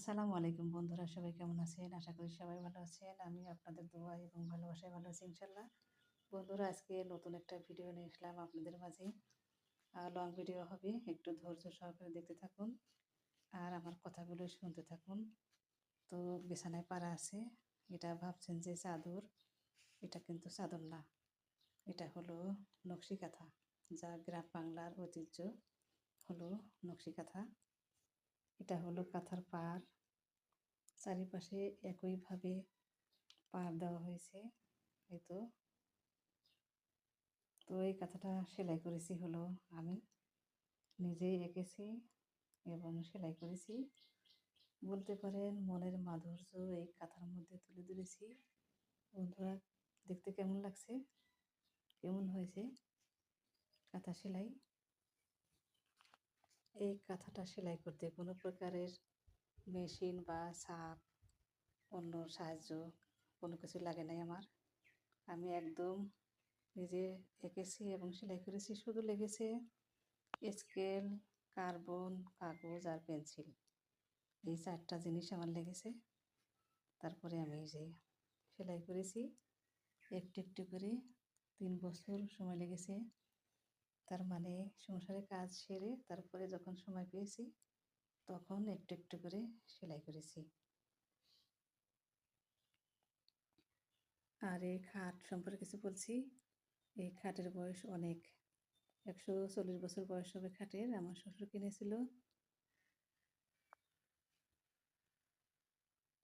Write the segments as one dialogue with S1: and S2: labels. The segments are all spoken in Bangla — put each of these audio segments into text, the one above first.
S1: আসসালামু আলাইকুম বন্ধুরা, সবাই কেমন আছেন? আশা করি সবাই ভালো আছেন। আমি আপনাদের দোয়া এবং ভালোবাসায় ভালো আছি ইনশাল্লাহ বন্ধুরা, আজকে নতুন একটা ভিডিও নিয়ে এসলাম আপনাদের মাঝে। লং ভিডিও হবে, একটু ধৈর্য সহকারে দেখতে থাকুন আর আমার কথাগুলো শুনতে থাকুন। তো বিছানায় পাড়া আছে, এটা ভাবছেন যে চাদর, এটা কিন্তু চাদর না, এটা হলো নকশি কাঁথা যা গ্রাম বাংলার ঐতিহ্য, হলো নকশি কাঁথা এটা হলো কাঁথার পাড়। চারিপাশে একইভাবে পাড় দেওয়া হয়েছে, এই তো। তো এই কাঁথাটা সেলাই করেছি হলো আমি। নিজেই এঁকেছি এবং সেলাই করেছি। বলতে পারেন মনের মাধুর্য এই কাঁথার মধ্যে তুলে ধরেছি। বন্ধুরা, দেখতে কেমন লাগছে? কেমন হয়েছে কাঁথা সেলাই? এই কাঁথাটা সেলাই করতে কোনো প্রকারের মেশিন বা সাপ অন্য সাহায্য কোনো কিছু লাগে নাই আমার। আমি একদম নিজে এঁকেছি এবং সেলাই করেছি। শুধু লেগেছে স্কেল, কার্বন, কাগজ আর পেন্সিল। এই চারটা জিনিস আমার লেগেছে। তারপরে আমি যে সেলাই করেছি। একটু একটু করে তিন বছর সময় লেগেছে। তার মানে সংসারে কাজ সেরে তারপরে যখন সময় পেয়েছি, তখন একটু একটু করে সেলাই করেছি। আর এই খাট সম্পর্কে কিছু বলছি? এই খাটের বয়স অনেক। একশো চল্লিশ বছর বয়স হবে খাটের, আমার শ্বশুর কিনেছিল।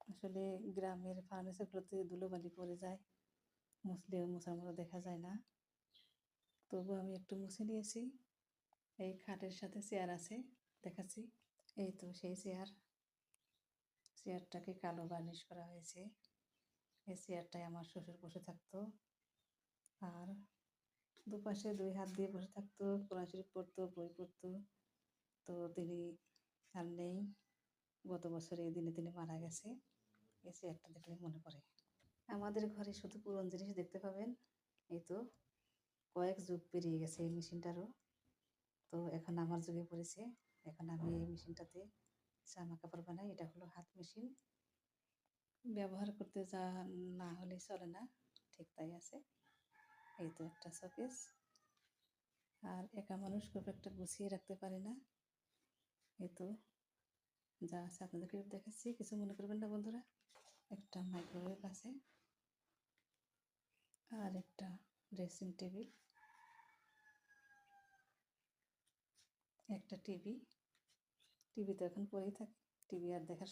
S1: আসলে গ্রামের ফার্নিচারগুলোতে ধুলোবালি পড়ে যায় মুসলে মোছার মতো দেখা যায় না। তবু আমি একটু মুছে নিয়েছি। এই খাটের সাথে চেয়ার আছে, দেখাচ্ছি। এই তো সেই চেয়ার। চেয়ারটাকে কালো বার্নিশ করা হয়েছে। এই চেয়ারটায় আমার শ্বশুর বসে থাকতো। আর দুপাশে দুই হাত দিয়ে বসে থাকতো কোরআন শরীফ পড়তো, বই পড়তো। তো তিনি আর নেই। গত বছরে দিনে দিনে মারা গেছে। এই চেয়ারটা দেখলে মনে পড়ে। আমাদের ঘরে শুধু পুরনো জিনিস দেখতে পাবেন। এই তো। কয়েক যুগ পেরিয়ে গেছে এই মেশিনটারও। তো এখন আমার যুগে পড়েছে। এখন আমি এই মেশিনটাতে জামা কাপড় বানাই। এটা হলো হাত মেশিন। ব্যবহার করতে যা না হলে চলে না। ঠিক তাই আছে। এই তো একটা শোকেস। আর একা মানুষ খুব একটা গুছিয়ে রাখতে পারে না। এই তো যা আছে আপনাদেরকে দেখাচ্ছি। কিছু মনে করবেন না বন্ধুরা? একটা মাইক্রোওয়েভ আছে। আর একটা ড্রেসিং টেবিল একটা টিভি টিভি তো এখন পরেই থাকে টিভি আর দেখার